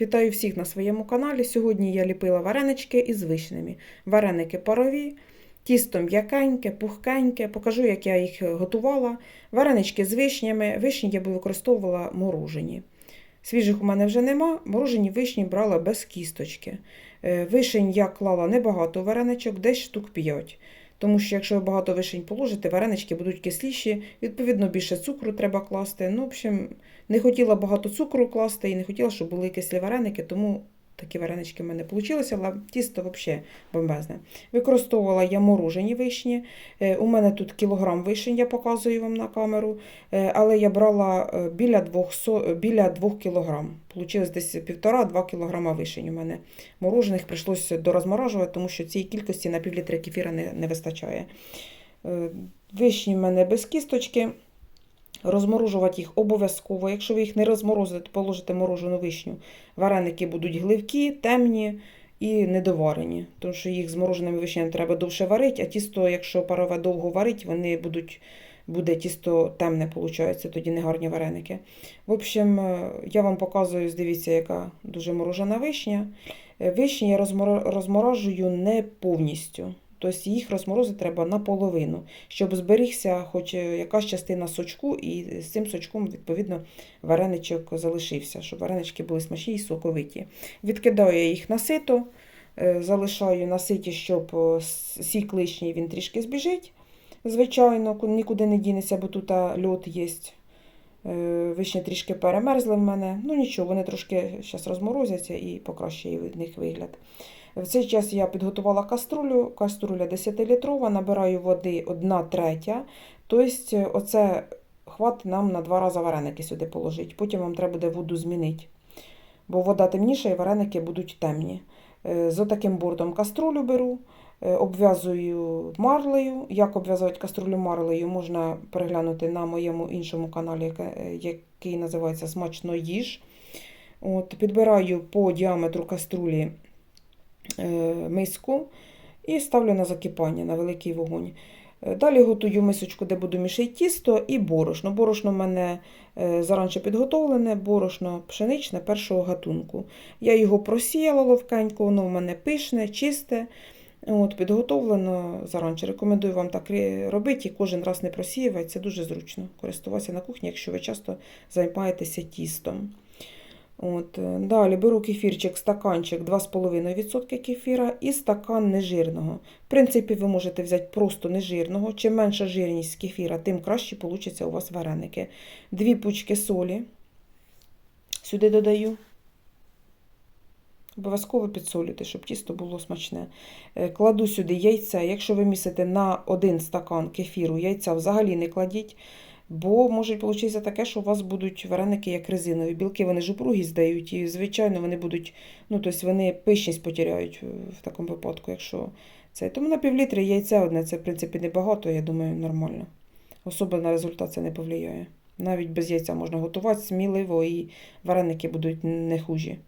Вітаю всіх на своєму каналі. Сьогодні я ліпила варенички із вишнями. Вареники парові, тісто м'якеньке, пухкеньке. Покажу, як я їх готувала. Варенички з вишнями. Вишні я використовувала морожені. Свіжих у мене вже нема. Морожені вишні брала без кісточки. Е, Вишень я клала небагато вареничок, десь штук 5. Тому що якщо ви багато вишень положите, варенички будуть кисліші, відповідно, більше цукру треба класти. Ну, в общем, не хотіла багато цукру класти і не хотіла, щоб були кислі вареники, тому такі варенички в мене вийшли, тісто взагалі бомбезне. Використовувала я морожені вишні. Е, У мене тут кілограм вишень, я показую вам на камеру, Е, але я брала е, біля 200, біля 2 кілограм. Получилось десь 1,5-2 кілограма вишень у мене. Морожених прийшлося дорозморажувати, тому що цієї кількості на півлітра кефіра не, не вистачає. Вишні в мене без кісточки. Розморожувати їх обов'язково. Якщо ви їх не розморозите, положите морожену вишню. Вареники будуть гливкі, темні і недоварені. Тому що їх з мороженими вишнями треба довше варити, а тісто, якщо парове довго варить, вони будуть, буде тісто темне, виходить, тоді не гарні вареники. В общем, е, я вам показую, дивіться, яка дуже морожена вишня. Е, Вишні я розморожую не повністю. Тобто їх розморозити треба наполовину, щоб зберігся хоч е, якась частина сочку, і з цим сочком, відповідно, вареничок залишився, щоб варенички були смачні і соковиті. Відкидаю я їх на сито, е, залишаю на ситі, щоб е, сік лишній він трішки збіжить. Звичайно, нікуди не дінеться, бо тут а, льод є. Е, Вишні трішки перемерзли в мене. Ну нічого, вони трошки зараз розморозяться і покращує від них вигляд. В цей час я підготувала каструлю, каструля 10-літрова, набираю води 1 третя. Тобто, оце хватить нам на два рази вареники сюди положити. Потім вам треба буде воду змінити. Бо вода темніша і вареники будуть темні. Е, З отаким бортом каструлю беру, обв'язую марлею. Як обв'язувати каструлю марлею, можна переглянути на моєму іншому каналі, е, який називається Смачно їж. От, підбираю по діаметру каструлі е, миску і ставлю на закипання на великий вогонь. Е, Далі готую мисочку, де буду мішати тісто і борошно. Борошно в мене е, заранче підготовлене, борошно пшеничне першого гатунку. Я його просіяла ловкенько, воно в мене пишне, чисте. От, підготовлено заранче. Рекомендую вам так робити і кожен раз не просіювати. Це дуже зручно користуватися на кухні, якщо ви часто займаєтеся тістом. От, е, далі беру кефірчик, стаканчик 2,5% кефіра і стакан нежирного. В принципі, ви можете взяти просто нежирного. Чим менша жирність кефіра, тим краще получаться у вас вареники. Дві пучки солі сюди додаю. Обов'язково підсолюйте, щоб тісто було смачне. Е, Кладу сюди яйце. Якщо ви місите на один стакан кефіру, яйця взагалі не кладіть. Бо може вийти таке, що у вас будуть вареники як резинові. Білки вони жупругі здають, і, звичайно, вони будуть, ну, тобто вони пишність потеряють е, в такому випадку, якщо це. Тому на півлітри яйця одне, це, в принципі, небагато, я думаю, нормально. Особо на результат це не повлияє. Навіть без яйця можна готувати сміливо, і вареники будуть не хужі.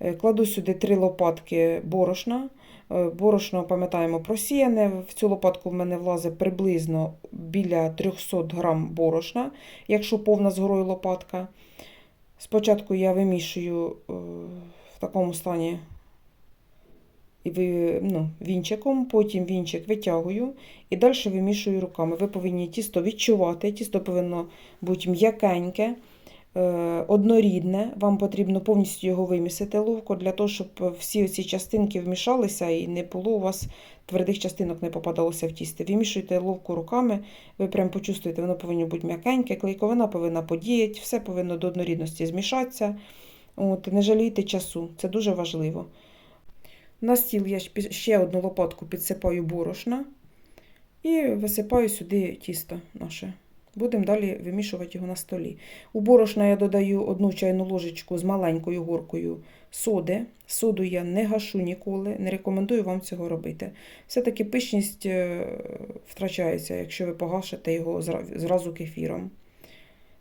Е, Кладу сюди три лопатки борошна. Е, Борошно, пам'ятаємо, просіяне. В цю лопатку в мене влазить приблизно біля 300 грам борошна, якщо повна з горою лопатка. Спочатку я вимішую е, в такому стані ну, вінчиком, потім вінчик витягую і далі вимішую руками. Ви повинні тісто відчувати, тісто повинно бути м'якеньке, однорідне. Вам потрібно повністю його вимісити ловко, для того, щоб всі ці частинки вмішалися і не було у вас твердих частинок не попадалося в тісто. Вимішуйте ловко руками, ви прям почувствуєте, воно повинно бути м'якеньке, клейковина повинна подіяти, все повинно до однорідності змішатися. От, не жалійте часу, це дуже важливо. На стіл я ще одну лопатку підсипаю борошна і висипаю сюди тісто наше. Будемо далі вимішувати його на столі. У борошна я додаю одну чайну ложечку з маленькою горкою соди. Соду я не гашу ніколи, не рекомендую вам цього робити. Все-таки пишність е, втрачається, якщо ви погашите його зразу кефіром.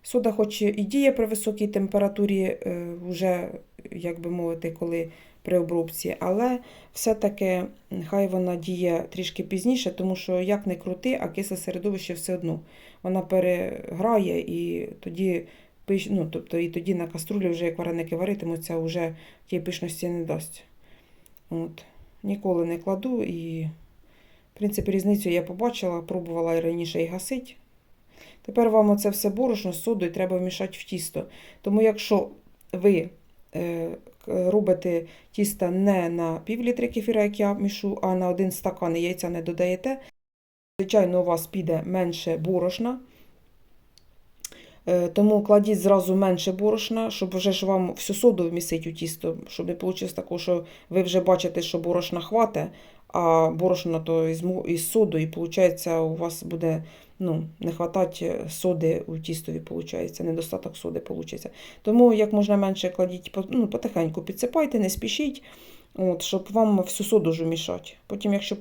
Сода, хоч і діє при високій температурі, е, вже, як би мовити, коли при обробці, але все-таки хай вона діє трішки пізніше, тому що як не крути, а кисле середовище все одно. Вона переграє і тоді ну, тобто і тоді на каструлі вже як вареники варитимуться, вже тієї пишності не дасть. От. Ніколи не кладу і, в принципі, різницю я побачила, пробувала і раніше і гасити. Тепер вам оце все борошно з содою треба вмішати в тісто. Тому якщо ви е, робите тісто не на пів літри кефіра, як я мішу, а на один стакан і яйця не додаєте, звичайно, у вас піде менше борошна. Е, Тому кладіть зразу менше борошна, щоб вже ж вам всю соду вмісити у тісто, щоб не вийшло такого, що ви вже бачите, що борошна хвате, а борошна то із соду, і виходить, у вас буде ну, не хватати соди у тістові, виходить, недостаток соди виходить. Тому як можна менше кладіть, ну, потихеньку підсипайте, не спішіть, от, щоб вам всю соду ж мішати. Потім, якщо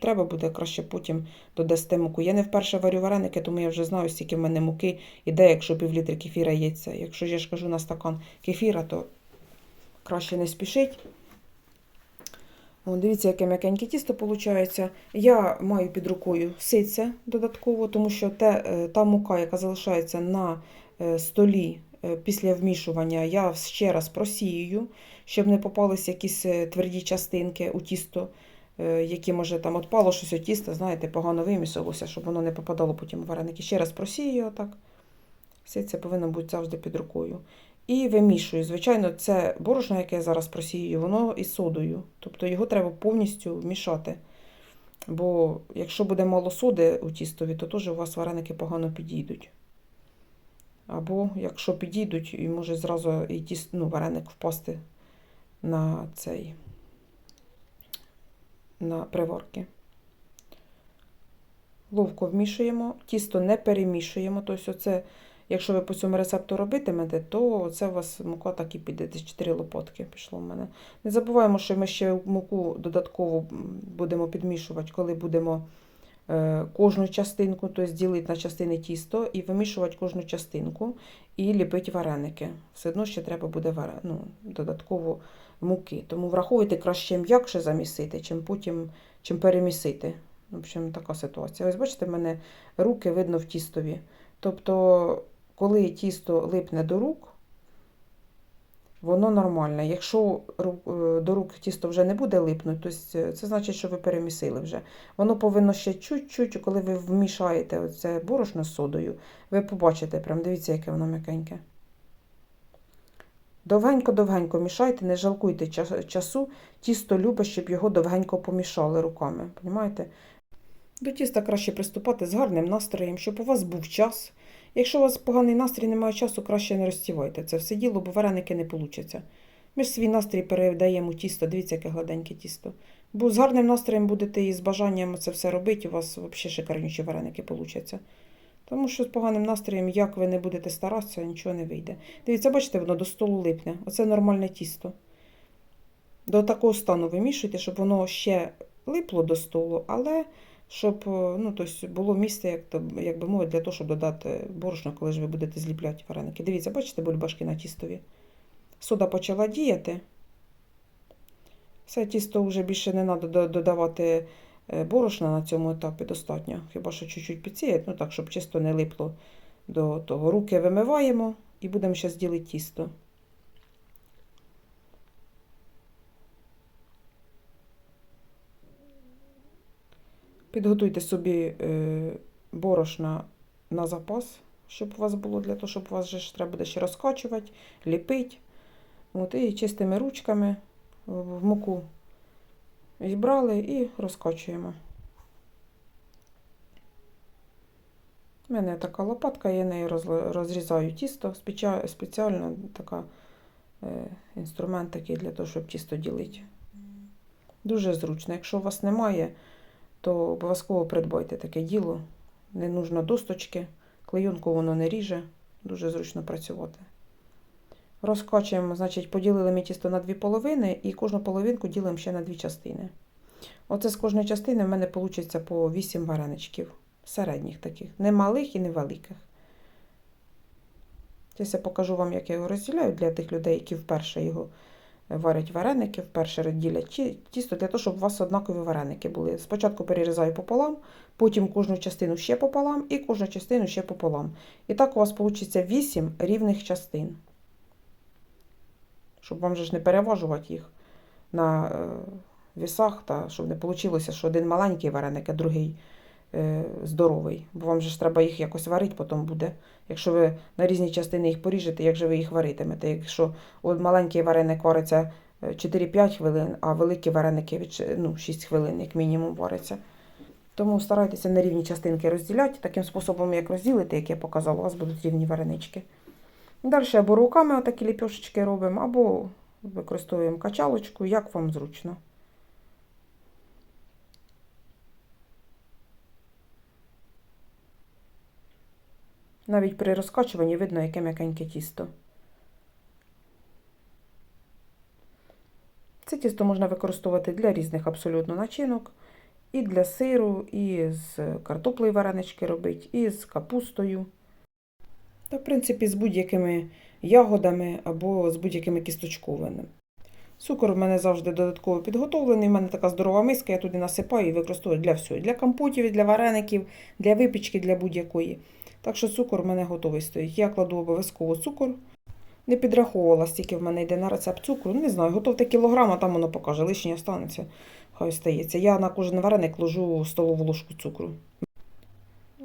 треба буде, краще потім додасте муку. Я не вперше варю вареники, тому я вже знаю, скільки в мене муки іде, якщо півлітри кефіра яйця. Якщо я ж кажу на стакан кефіра, то краще не спішить. О, дивіться, яке м'якеньке тісто виходить. Я маю під рукою сице додатково, тому що те, е, та мука, яка залишається на е, столі е, після вмішування, я ще раз просіюю, щоб не попалися якісь тверді частинки у тісто, які, може, там отпало щось у тісто, знаєте, погано вимісилося, щоб воно не попадало потім у вареники. Ще раз просію отак. Сице повинно бути завжди під рукою. І вимішую. Звичайно, це борошно, яке я зараз просію, воно із содою. Тобто його треба повністю вмішати. Бо якщо буде мало соди у тістові, то теж у вас вареники погано підійдуть. Або якщо підійдуть, і може зразу і тіст, ну, вареник впасти на цей на приварки. Ловко вмішуємо, тісто не перемішуємо. Тобто, оце, якщо ви по цьому рецепту робитимете, то це у вас мука так і піде. Десь 4 лопатки пішло в мене. Не забуваємо, що ми ще муку додатково будемо підмішувати, коли будемо е, кожну частинку, тобто ділити на частини тісто і вимішувати кожну частинку і ліпити вареники. Все одно ще треба буде ну, додатково муки. Тому враховуйте краще м'якше замісити, чим потім чим перемісити. В общем, така ситуація. Ось бачите, в мене руки видно в тістові. Тобто, коли тісто липне до рук, воно нормальне. Якщо е, до рук тісто вже не буде липнути, то це значить, що ви перемісили вже. Воно повинно ще чуть-чуть, коли ви вмішаєте це борошно з содою, ви побачите, прям дивіться, яке воно м'якеньке. Довгенько-довгенько мішайте, не жалкуйте часу. Тісто любить, щоб його довгенько помішали руками. Понімаєте? До тіста краще приступати з гарним настроєм, щоб у вас був час. Якщо у вас поганий настрій, немає часу, краще не розтівайте це все діло, бо вареники не получаться. Ми ж свій настрій передаємо тісто, дивіться, яке гладеньке тісто. Бо з гарним настроєм будете і з бажанням це все робити, у вас взагалі шикарніші вареники получаться. Тому що з поганим настроєм, як ви не будете старатися, нічого не вийде. Дивіться, бачите, воно до столу липне. Оце нормальне тісто. До такого стану вимішуйте, щоб воно ще липло до столу, але щоб е, ну, тобто було місце, як, то, як би мовити, для того, щоб додати борошно, коли ж ви будете зліпляти вареники. Дивіться, бачите бульбашки на тістові? Сода почала діяти. Все тісто вже більше не треба додавати е, борошна на цьому етапі достатньо. Хіба що чуть-чуть підсіяти, ну так, щоб чисто не липло до того. Руки вимиваємо і будемо зараз ділити тісто. Підготуйте собі е, борошна на запас, щоб у вас було для того, щоб у вас же треба буде ще розкачувати, ліпити. От, і чистими ручками в муку зібрали і розкачуємо. У мене така лопатка, я нею розрізаю тісто. Спеціально така е, інструмент такий для того, щоб тісто ділити. Дуже зручно. Якщо у вас немає, то обов'язково придбайте таке діло. Не нужно досточки, клейонку воно не ріже, дуже зручно працювати. Розкачуємо, значить, поділили ми тісто на дві половини і кожну половинку ділимо ще на дві частини. Оце з кожної частини в мене вийде по 8 вареничків. Середніх таких. Не малих і не великих. Зараз я покажу вам, як я його розділяю для тих людей, які вперше його варять вареники, вперше ділять ті- тісто для того, щоб у вас однакові вареники були. Спочатку перерізаю пополам, потім кожну частину ще пополам і кожну частину ще пополам. І так у вас вийде 8 рівних частин. Щоб вам же ж не переважувати їх на е, вісах, та щоб не вийшло, що один маленький вареник, а другий здоровий. Бо вам же ж треба їх якось варити, потім буде. Якщо ви на різні частини їх поріжете, як же ви їх варитимете? Якщо от маленький вареник вариться е, 4-5 хвилин, а великі вареники від ну, 6 хвилин, як мінімум, варяться. Тому старайтеся на рівні частинки розділяти. Таким способом, як розділите, як я показала, у вас будуть рівні варенички. Далі або руками отакі ліпьошечки робимо, або використовуємо качалочку, як вам зручно. Навіть при розкачуванні видно, яке м'якеньке тісто. Це тісто можна використовувати для різних абсолютно начинок. І для сиру, і з картоплею варенички робити, і з капустою. Та, в принципі, з будь-якими ягодами або з будь-якими кісточковими. Цукор в мене завжди додатково підготовлений. У мене така здорова миска, я туди насипаю і використовую для всього. Для компотів, для вареників, для випічки, для будь-якої. Так що цукор в мене готовий стоїть. Я кладу обов'язково цукор. Не підраховувала, стільки в мене йде на рецепт цукру. Не знаю, готовте кілограм, а там воно покаже, лишнє останеться. Хай остається. Я на кожен вареник ложу столову ложку цукру.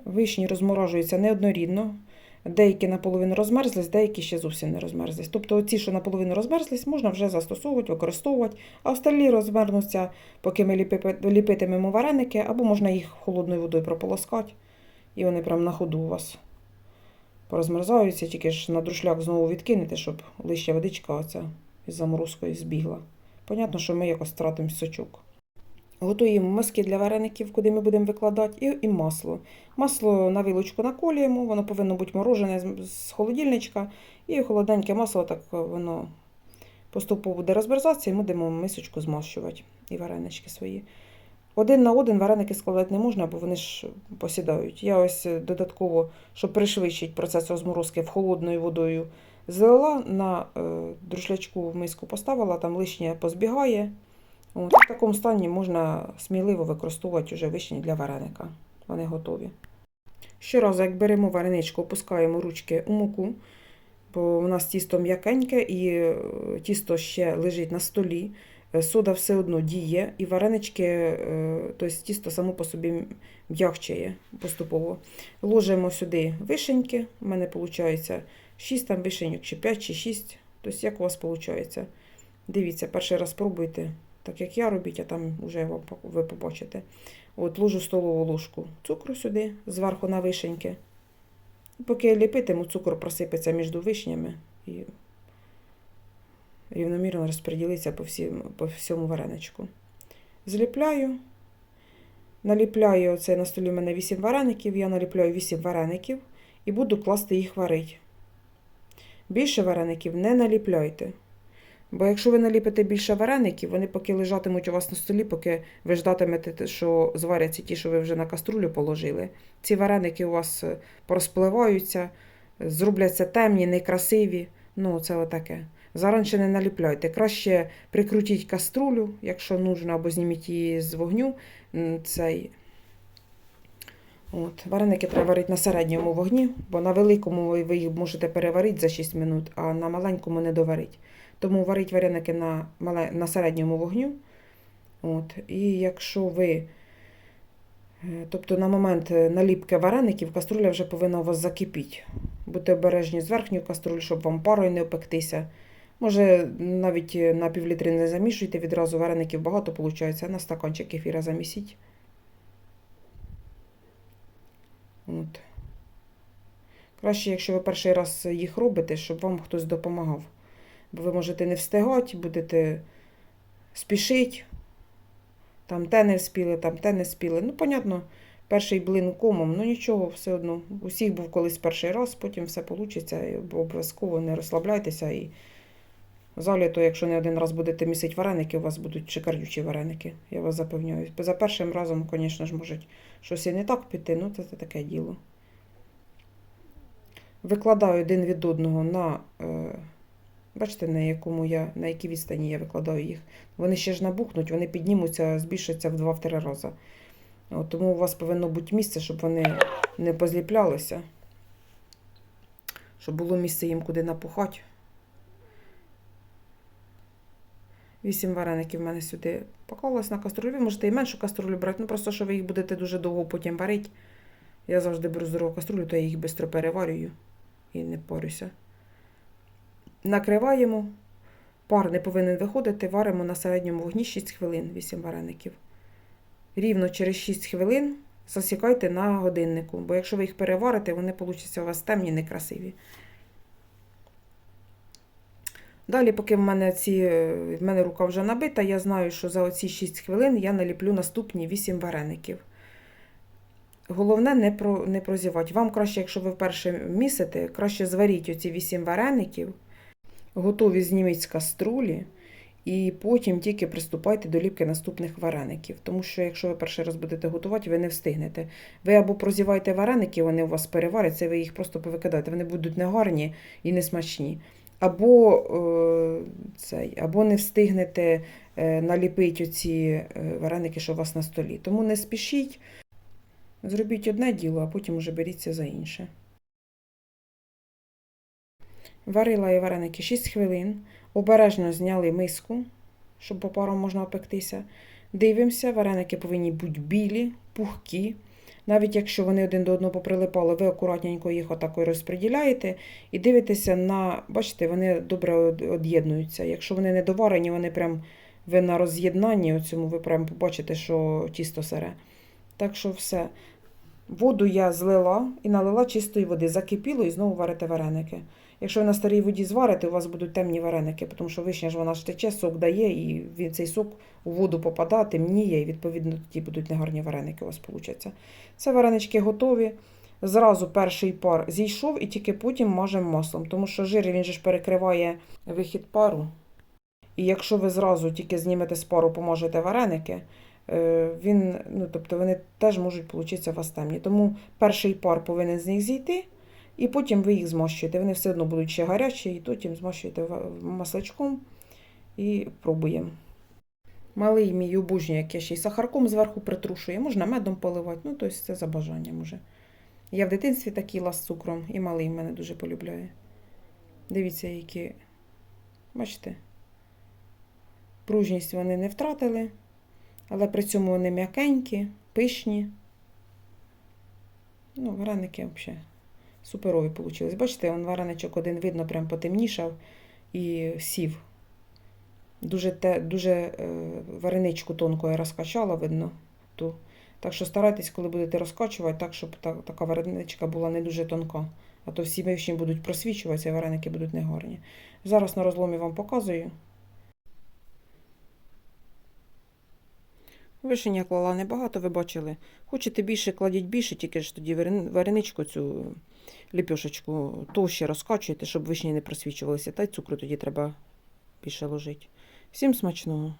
Вишні розморожуються неоднорідно. Деякі наполовину розмерзлись, деякі ще зовсім не розмерзлись. Тобто ці, що наполовину розмерзлись, можна вже застосовувати, використовувати, а остальні розмерзнуться, поки ми ліпитимемо вареники, або можна їх холодною водою прополоскати, і вони прямо на ходу у вас порозмерзаються, тільки ж на друшляк знову відкинете, щоб лища водичка оця із заморозкою збігла. Понятно, що ми якось втратимо сочок. Готуємо миски для вареників, куди ми будемо викладати, і, і масло. Масло на вилочку наколюємо, воно повинно бути морожене з- холодильничка, і холодненьке масло так воно поступово буде розмерзатися, і ми будемо мисочку змащувати і варенички свої. Один на один вареники складати не можна, бо вони ж посідають. Я ось е, додатково, щоб пришвидшити процес розморозки в холодною водою, залила на е, друшлячку в миску поставила, там лишнє позбігає. От, в такому стані можна сміливо використовувати вже вишні для вареника. Вони готові. Щоразу, як беремо вареничку, опускаємо ручки у муку, бо у нас тісто м'якеньке і е, тісто ще лежить на столі. Е, Сода все одно діє, і варенички, е, тобто тісто само по собі м'якчає поступово. Ложимо сюди вишеньки. У мене виходить 6 там вишеньок, чи 5, чи 6. Тобто, як у вас виходить. Дивіться, перший раз пробуйте, так як я робіть, а там вже ви побачите. От ложу столову ложку цукру сюди, зверху на вишеньки. Поки я ліпитиму, цукор просипеться між вишнями і рівномірно розподілиться по, всім, по всьому вареничку. Зліпляю. Наліпляю оце на столі в мене 8 вареників, я наліпляю 8 вареників і буду класти їх варити. Більше вареників не наліпляйте. Бо якщо ви наліпите більше вареників, вони поки лежатимуть у вас на столі, поки ви ждатимете, що зваряться ті, що ви вже на каструлю положили. Ці вареники у вас е, порозпливаються, зробляться темні, некрасиві. Ну, це отаке. Заранше не наліпляйте. Краще прикрутіть каструлю, якщо нужно, або зніміть її з вогню. Цей. От. Вареники треба варити на середньому вогні, бо на великому ви- їх можете переварити за 6 минут, а на маленькому не доварить. Тому варіть вареники на, на середньому вогню. От. І якщо ви, е, тобто на момент е, наліпки вареників, каструля вже повинна у вас закипіти. Будьте обережні з верхньої каструлі, щоб вам парою не опектися. Може, навіть е, на півлітри не замішуйте, відразу вареників багато виходить, а на стаканчик кефіра замісіть. От. Краще, якщо ви перший раз їх робите, щоб вам хтось допомагав. Бо ви можете не встигати, будете спішити. Там те не вспіли, там те не спіли. Ну, понятно, перший блин комом, ну нічого, все одно. Усіх був колись перший раз, потім все вийде. Обов'язково не розслабляйтеся. І залі, то якщо не один раз будете місити вареники, у вас будуть шикарючі вареники, я вас запевняю. За першим разом, звісно ж, може щось і не так піти, ну це, це таке діло. Викладаю один від одного на. Е, Бачите, на якому я, на якій відстані я викладаю їх. Вони ще ж набухнуть, вони піднімуться, збільшаться в 2-3 рази. От, тому у вас повинно бути місце, щоб вони не позліплялися. Щоб було місце їм куди напухати. Вісім вареників в мене сюди поклалось на каструлю. Ви можете і меншу каструлю брати, ну просто що ви їх будете дуже довго потім варити. Я завжди беру здорову каструлю, то я їх швидко переварюю і не порюся. Накриваємо. Пар не повинен виходити, варимо на середньому вогні 6 хвилин, 8 вареників. Рівно через 6 хвилин засікайте на годиннику, бо якщо ви їх переварите, вони получаться у вас темні, некрасиві. Далі, поки в мене, ці, в мене рука вже набита, я знаю, що за оці 6 хвилин я наліплю наступні 8 вареників. Головне не, про, не прозівати. Вам краще, якщо ви вперше місите, краще зваріть оці 8 вареників, готові зніміть з каструлі, і потім тільки приступайте до ліпки наступних вареників. Тому що, якщо ви перший раз будете готувати, ви не встигнете. Ви або прозіваєте вареники, вони у вас переваряться, ви їх просто повикидаєте. Вони будуть негарні і несмачні. Або, е, цей, або не встигнете е, наліпити оці е, вареники, що у вас на столі. Тому не спішіть. Зробіть одне діло, а потім уже беріться за інше. Варила я вареники 6 хвилин. Обережно зняли миску, щоб по можна опектися. Дивимося, вареники повинні бути білі, пухкі. Навіть якщо вони один до одного поприлипали, ви акуратненько їх отако розподіляєте і дивитеся на, бачите, вони добре од'єднуються. Якщо вони не доварені, вони прям ви на роз'єднанні, ви прям побачите, що тісто сире. Так що все. Воду я злила і налила чистої води. Закипіло і знову варите вареники. Якщо ви на старій воді зварите, у вас будуть темні вареники, тому що вишня ж вона ж тече, сок дає, і він- цей сок у воду попадає, темніє, і відповідно тоді будуть негарні вареники у вас получаться. Це варенички готові. Зразу перший пар зійшов і тільки потім мажемо маслом, тому що жир він же ж перекриває вихід пару. І якщо ви зразу тільки знімете з пару, помажете вареники, він, ну, тобто вони теж можуть получитися у вас темні. Тому перший пар повинен з них зійти, і потім ви їх змащуєте. Вони все одно будуть ще гарячі, і потім змащуєте масличком і пробуємо. Малий мій обожнює, як я ще й сахарком зверху притрушує, можна медом поливати, ну, тобто це за бажанням уже. Я в дитинстві так їла з цукром, і малий мене дуже полюбляє. Дивіться, які, бачите, пружність вони не втратили, але при цьому вони м'якенькі, пишні. Ну, вареники взагалі суперові вийшли. Бачите, он вареничок один видно, прям потемнішав і сів. Дуже, те, дуже е, вареничку тонко я розкачала, видно. Ту. Так що старайтесь, коли будете розкачувати, так, щоб та, така вареничка була не дуже тонка. А то всі вишні будуть просвічуватися, вареники будуть негарні. Зараз на розломі вам показую. Вишень клала небагато, ви бачили. Хочете більше, кладіть більше, тільки ж тоді варен- вареничку цю ліпешечку товще розкачуєте, щоб вишні не просвічувалися. Та й цукру тоді треба більше ложити. Всім смачного!